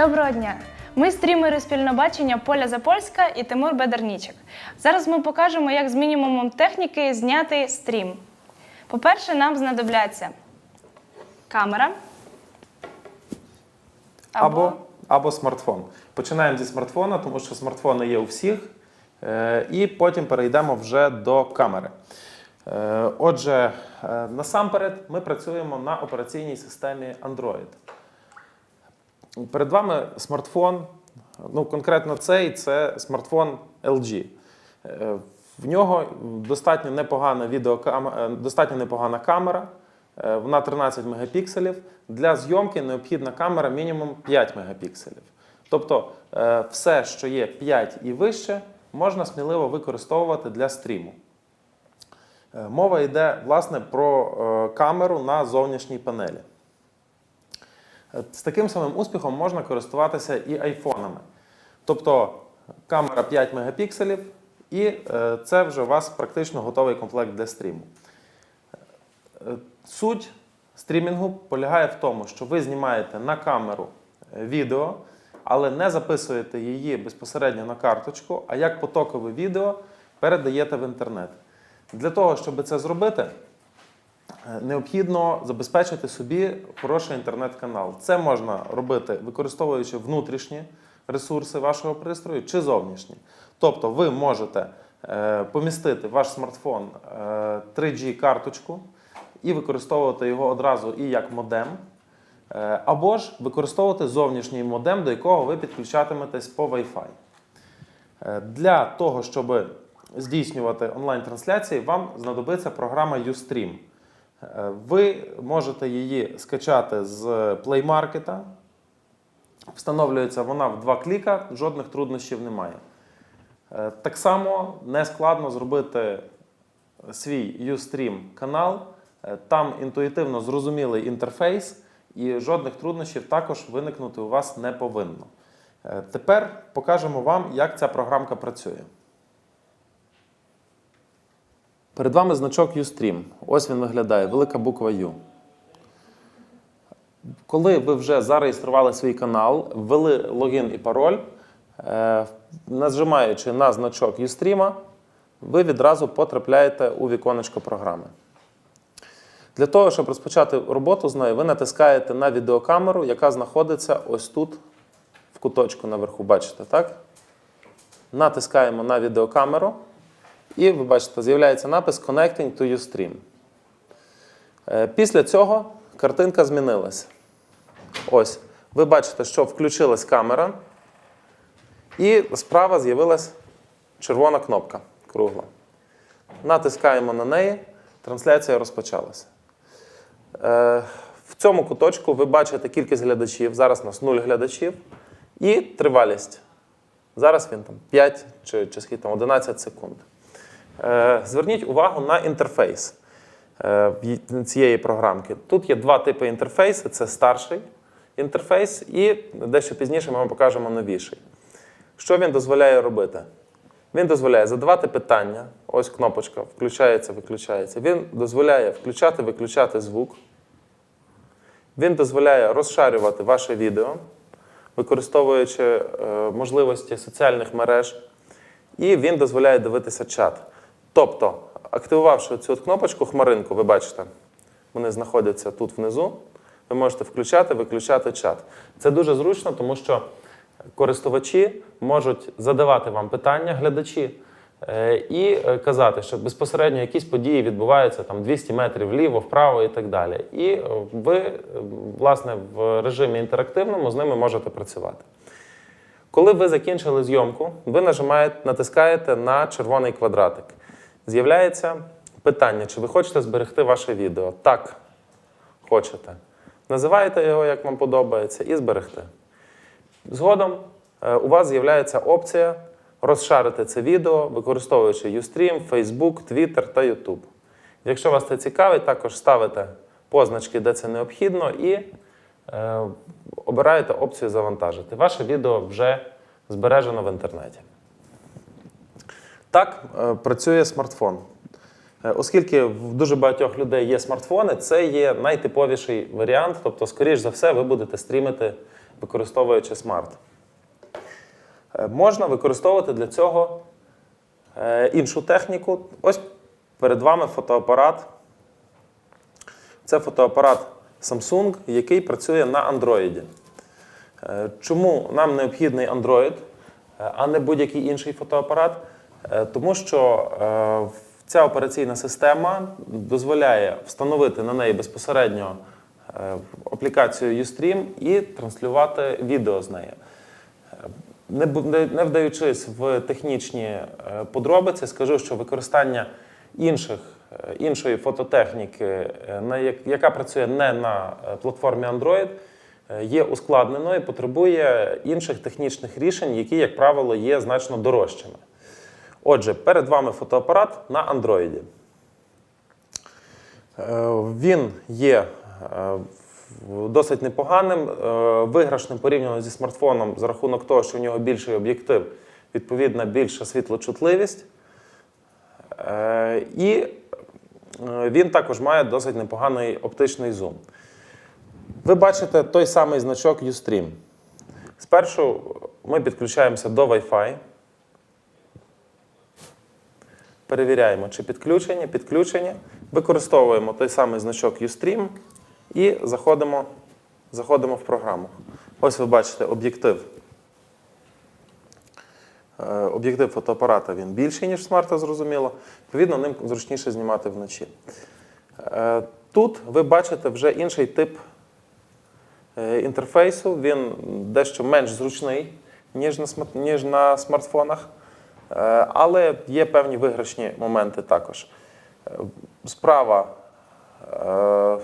Доброго дня! Ми стрімери спільного бачення Поля Запольська і Тимур Бедарнічик. Зараз ми покажемо, як з мінімумом техніки зняти стрім. По-перше, нам знадобляться камера Або, або смартфон. Починаємо зі смартфона, тому що смартфони є у всіх. Е, І потім перейдемо вже до камери. Е, Отже, е, насамперед ми працюємо на операційній системі Android. Перед вами смартфон, ну конкретно цей це смартфон LG. Е, В нього достатньо непогана відеокамера, достатньо непогана камера. Е, Вона 13 мегапікселів. Для зйомки необхідна камера мінімум 5 мегапікселів. Тобто е, все, що є 5 і вище, можна сміливо використовувати для стріму. Мова йде власне про камеру на зовнішній панелі. З таким самим успіхом можна користуватися і айфонами. Тобто камера 5 мегапікселів, і е, це вже у вас практично готовий комплект для стріму. Е, Суть стрімінгу полягає в тому, що ви знімаєте на камеру е, відео, але не записуєте її безпосередньо на карточку, а як потокове відео передаєте в інтернет. Для того, щоб це зробити, Необхідно забезпечити собі хороший інтернет-канал. Це можна робити, використовуючи внутрішні ресурси вашого пристрою чи зовнішні. Тобто ви можете е, помістити в ваш смартфон е, 3G-карточку і використовувати його одразу і як модем, е, або ж використовувати зовнішній модем, до якого ви підключатиметесь по Wi-Fi. Е, Для того, щоб здійснювати онлайн-трансляції, вам знадобиться програма Ustream. Е, Ви можете її скачати з Play Market. Встановлюється вона в два кліка, жодних труднощів немає. Е, Так само не складно зробити свій Ustream канал. Е, Там інтуїтивно зрозумілий інтерфейс, і жодних труднощів також виникнути у вас не повинно. Тепер покажемо вам, як ця програмка працює. Перед вами значок Ustream. Ось він виглядає, велика буква U. Коли ви вже зареєстрували свій канал, ввели логін і пароль, е, нажимаючи на значок Ustream, ви відразу потрапляєте у віконечко програми. Для того, щоб розпочати роботу з нею, ви натискаєте на відеокамеру, яка знаходиться ось тут, в куточку наверху, бачите, так? Натискаємо на відеокамеру. І ви бачите, з'являється напис Connecting to Ustream. Е, Після цього картинка змінилася. Ось. Ви бачите, що включилась камера, і справа з'явилась червона кнопка кругла. Натискаємо на неї, трансляція розпочалася. Е, В цьому куточку ви бачите кількість глядачів. Зараз у нас 0 глядачів. І тривалість. Зараз він там 5 чи, чи скільки там 11 секунд. Е, Зверніть увагу на інтерфейс е, цієї програмки. Тут є два типи інтерфейсу: це старший інтерфейс, і дещо пізніше ми вам покажемо новіший. Що він дозволяє робити? Він дозволяє задавати питання. Ось кнопочка включається, виключається. Він дозволяє включати, виключати звук. Він дозволяє розшарювати ваше відео, використовуючи е, можливості соціальних мереж. І він дозволяє дивитися чат. Тобто, активувавши цю кнопочку хмаринку, ви бачите, вони знаходяться тут внизу. Ви можете включати, виключати чат. Це дуже зручно, тому що користувачі можуть задавати вам питання, глядачі, е, і е, казати, що безпосередньо якісь події відбуваються там 200 метрів вліво, вправо і так далі. І е, ви, власне, в режимі інтерактивному з ними можете працювати. Коли ви закінчили зйомку, ви нажимаєте, натискаєте на червоний квадратик. З'являється питання, чи ви хочете зберегти ваше відео. Так, хочете. Називаєте його, як вам подобається, і зберегти. Згодом е, у вас з'являється опція розшарити це відео, використовуючи Ustream, Facebook, Twitter та YouTube. Якщо вас це цікавить, також ставите позначки, де це необхідно, і е, обираєте опцію завантажити. Ваше відео вже збережено в інтернеті. Так е, працює смартфон. Е, Оскільки в дуже багатьох людей є смартфони, це є найтиповіший варіант. Тобто, скоріш за все, ви будете стрімити використовуючи смарт. Е, Можна використовувати для цього іншу техніку. Ось перед вами фотоапарат. Це фотоапарат Samsung, який працює на Android. Чому нам необхідний Android, а не будь-який інший фотоапарат? Е, Тому що е, ця операційна система дозволяє встановити на неї безпосередньо е, аплікацію Ustream і транслювати відео з неї. Не, вдаючись в технічні подробиці, скажу, що використання інших, іншої фототехніки, яка працює не на платформі Android, є ускладненою і потребує інших технічних рішень, які, як правило, є значно дорожчими. Отже, перед вами фотоапарат на Android. Е, Він є е, досить непоганим, е, виграшним порівняно зі смартфоном за рахунок того, що в нього більший об'єктив, відповідна більша світлочутливість. І він також має досить непоганий оптичний зум. Ви бачите той самий значок Ustream. Спершу ми підключаємося до Wi-Fi. Перевіряємо, чи підключені, підключені. Використовуємо той самий значок Ustream і заходимо, заходимо в програму. Ось ви бачите об'єктив. Е, Об'єктив фотоапарата він більший, ніж смарта, зрозуміло. Відповідно, ним зручніше знімати вночі. Е, Тут ви бачите вже інший тип е, інтерфейсу. Він дещо менш зручний, ніж ніж на смартфонах. Е, Але є певні виграшні моменти також. Е, Справа, е,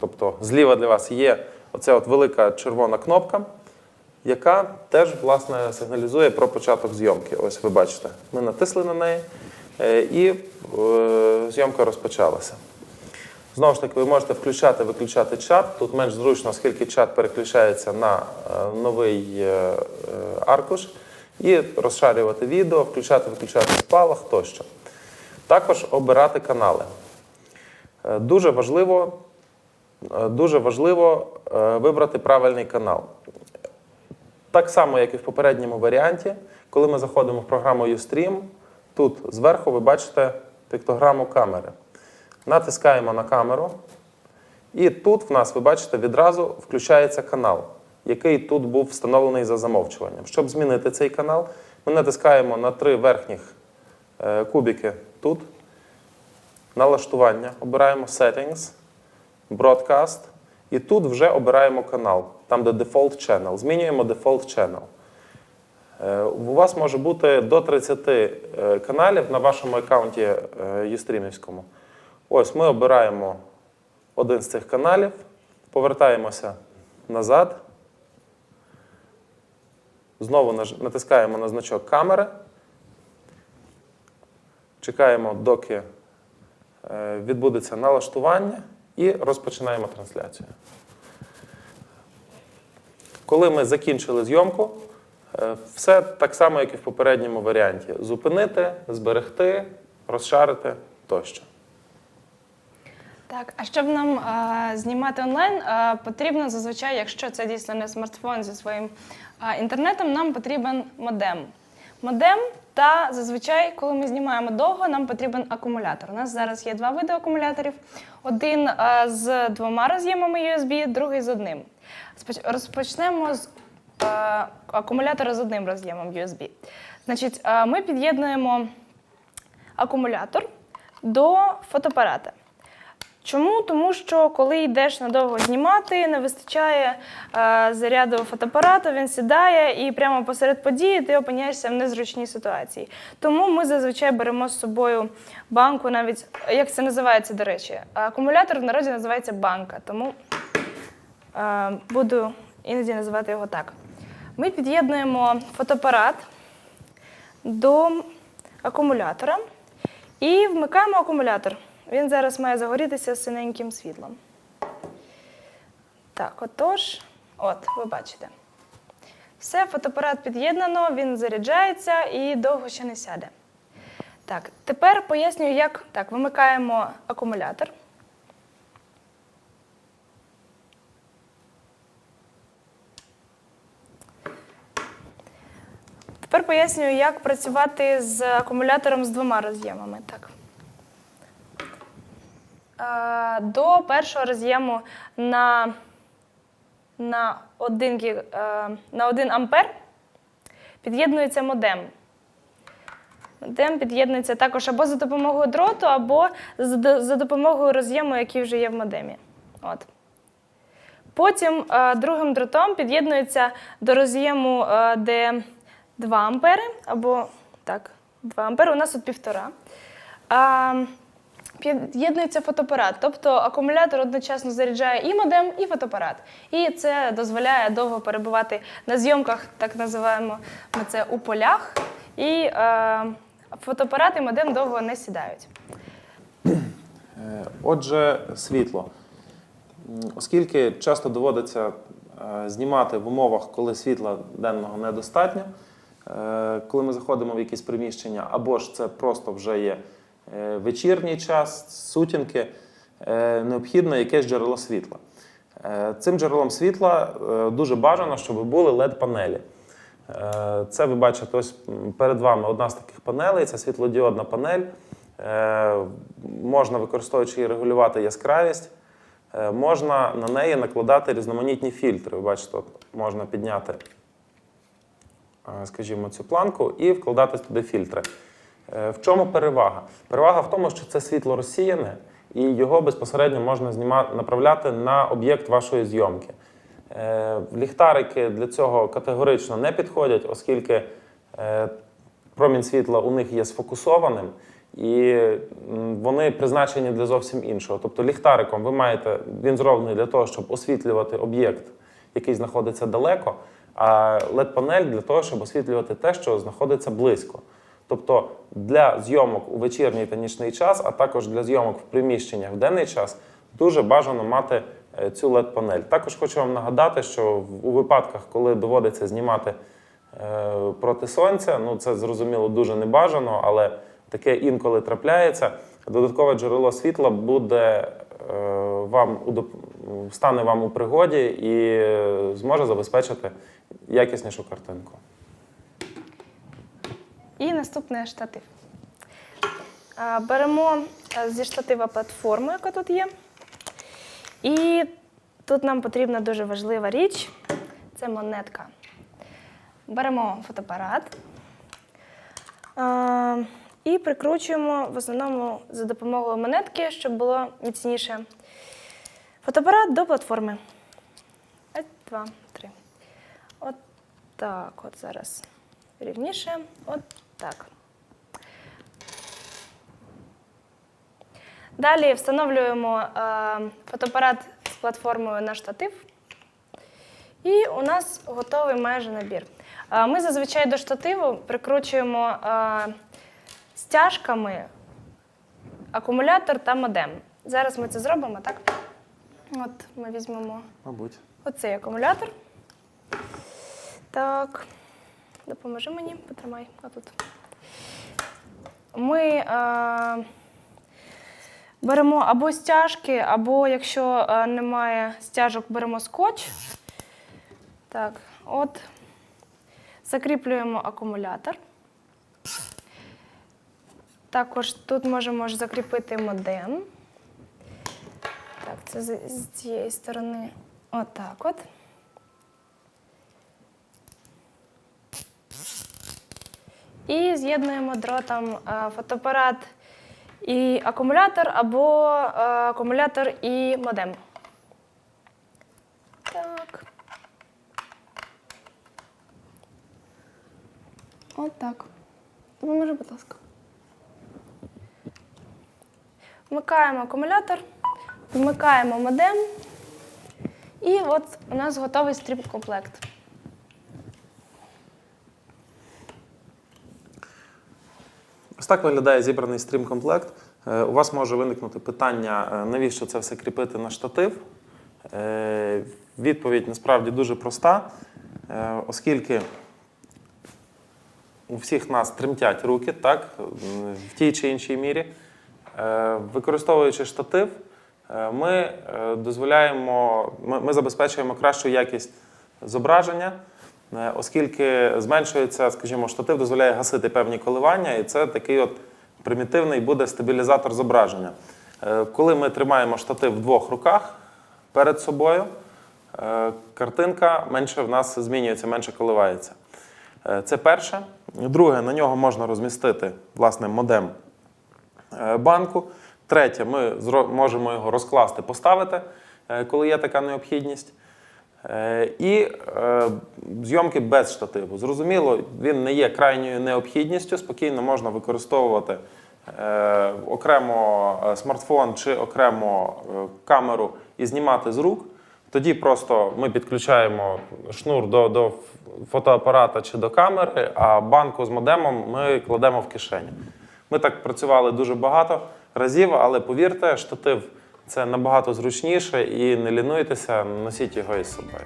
тобто зліва для вас є оця от велика червона кнопка, яка теж власне сигналізує про початок зйомки. Ось ви бачите, ми натисли на неї і зйомка розпочалася. Знову ж таки, ви можете включати, виключати чат. Тут менш зручно, оскільки чат переключається на новий аркуш, і розшарювати відео, включати, виключати спалах тощо. Також обирати канали. Е, Дуже важливо, е, дуже важливо е, вибрати правильний канал. Так само, як і в попередньому варіанті, коли ми заходимо в програму Ustream, тут зверху ви бачите піктограму камери. Натискаємо на камеру, і тут в нас, ви бачите, відразу включається канал, який тут був встановлений за замовчуванням. Щоб змінити цей канал, ми натискаємо на три верхніх е, кубики тут. Налаштування, обираємо Settings, Broadcast, і тут вже обираємо канал, там де Default Channel. Змінюємо Default Channel. Е, У вас може бути до 30 е, каналів на вашому аккаунті Ustreamівському. Ось ми обираємо один з цих каналів, повертаємося назад. Знову натискаємо на значок камери. Чекаємо, доки е, відбудеться налаштування, і розпочинаємо трансляцію. Коли ми закінчили зйомку, е, все так само, як і в попередньому варіанті: зупинити, зберегти, розшарити тощо. Так, а щоб нам а, знімати онлайн, а, потрібно зазвичай, якщо це дійсно не смартфон зі своїм а, інтернетом, нам потрібен модем. Модем та зазвичай, коли ми знімаємо довго, нам потрібен акумулятор. У нас зараз є два види акумуляторів: один а, з двома роз'ємами USB, другий з одним. Розпочнемо з а, акумулятора з одним роз'ємом USB. Значить, а, ми під'єднуємо акумулятор до фотоапарата. Чому? Тому що коли йдеш надовго знімати, не вистачає е, заряду фотоапарату, він сідає і прямо посеред події ти опиняєшся в незручній ситуації. Тому ми зазвичай беремо з собою банку, навіть як це називається, до речі, акумулятор в народі називається банка, тому е, буду іноді називати його так. Ми під'єднуємо фотоапарат до акумулятора і вмикаємо акумулятор. Він зараз має загорітися синеньким світлом. Так, отож, от, ви бачите. Все, фотоапарат під'єднано, він заряджається і довго ще не сяде. Так, тепер пояснюю, як так, вимикаємо акумулятор. Тепер пояснюю, як працювати з акумулятором з двома роз'ємами. Так. Е, До першого роз'єму на, на, 1, гі- е, на 1 ампер під'єднується модем. Модем під'єднується також або за допомогою дроту, або за допомогою роз'єму, який вже є в модемі. От. Потім е, другим дротом під'єднується до роз'єму, де 2 ампери, або так, 2 ампери, у нас тут півтора. Під'єднується фотоапарат, тобто акумулятор одночасно заряджає і модем, і фотоапарат. І це дозволяє довго перебувати на зйомках, так називаємо ми це у полях. І е, фотоапарат і модем довго не сідають. Е, Отже, світло. Оскільки часто доводиться е, знімати в умовах, коли світла денного недостатньо, е, коли ми заходимо в якісь приміщення, або ж це просто вже є вечірній час, сутінки, е, необхідно якесь джерело світла. Е, Цим джерелом світла е, дуже бажано, щоб були LED-панелі. Е, Це ви бачите, ось перед вами одна з таких панелей, це світлодіодна панель. Е, Можна, використовуючи її, регулювати яскравість. Е, Можна на неї накладати різноманітні фільтри. Ви бачите, от можна підняти, е, скажімо, цю планку і вкладати туди фільтри. Е, В чому перевага? Перевага в тому, що це світло розсіяне, і його безпосередньо можна знімати, направляти на об'єкт вашої зйомки. Е, Ліхтарики для цього категорично не підходять, оскільки е, промінь світла у них є сфокусованим, і вони призначені для зовсім іншого. Тобто ліхтариком ви маєте, він зроблений для того, щоб освітлювати об'єкт, який знаходиться далеко, а LED-панель для того, щоб освітлювати те, що знаходиться близько. Тобто для зйомок у вечірній та нічний час, а також для зйомок в приміщеннях в денний час дуже бажано мати е, цю LED-панель. Також хочу вам нагадати, що у випадках, коли доводиться знімати е, проти сонця, ну це зрозуміло дуже небажано, але таке інколи трапляється. Додаткове джерело світла буде е, вам стане вам у пригоді і зможе забезпечити якіснішу картинку. І наступний штатив. Беремо е, зі штатива платформу, яка тут є. І тут нам потрібна дуже важлива річ це монетка. Беремо фотоапарат і прикручуємо в основному за допомогою монетки, щоб було міцніше. Фотоапарат до платформи. Ось, два, три. От так, от зараз рівніше. От так. Далі встановлюємо е, фотоапарат з платформою на штатив. І у нас готовий майже набір. Е, ми зазвичай до штативу прикручуємо е, стяжками акумулятор та модем. Зараз ми це зробимо, так? От ми візьмемо Мабуть. Оцей акумулятор. Так, допоможи мені, потримай отут. Ми е, беремо або стяжки, або якщо е, немає стяжок, беремо скотч. Так, от закріплюємо акумулятор. Також тут можемо ж закріпити модем. Так, це з, з цієї сторони. Отак от. І з'єднуємо дротом е, фотоапарат і акумулятор або е, акумулятор і модем. Так. Отак. Допоможи, будь ласка. Вмикаємо акумулятор, вмикаємо модем. І от у нас готовий стрім-комплект. Ось так виглядає зібраний стрім-комплект. Е, У вас може виникнути питання, е, навіщо це все кріпити на штатив. Е, Відповідь насправді дуже проста, оскільки у всіх нас тремтять руки, так, в тій чи іншій мірі. Використовуючи штатив, ми дозволяємо, ми забезпечуємо кращу якість зображення. Е, оскільки зменшується, скажімо, штатив дозволяє гасити певні коливання, і це такий от примітивний буде стабілізатор зображення. Е, Коли ми тримаємо штатив в двох руках перед собою, е, картинка менше в нас змінюється, менше коливається. Це перше. Друге, на нього можна розмістити власне модем банку. Третє, ми можемо його розкласти, поставити, коли є така необхідність. Е, І е, зйомки без штативу. Зрозуміло, він не є крайньою необхідністю, спокійно можна використовувати е, окремо смартфон чи окремо камеру і знімати з рук. Тоді просто ми підключаємо шнур до, до фотоапарата чи до камери, а банку з модемом ми кладемо в кишеню. Ми так працювали дуже багато разів, але повірте, штатив це набагато зручніше і не лінуйтеся, носіть його із собою.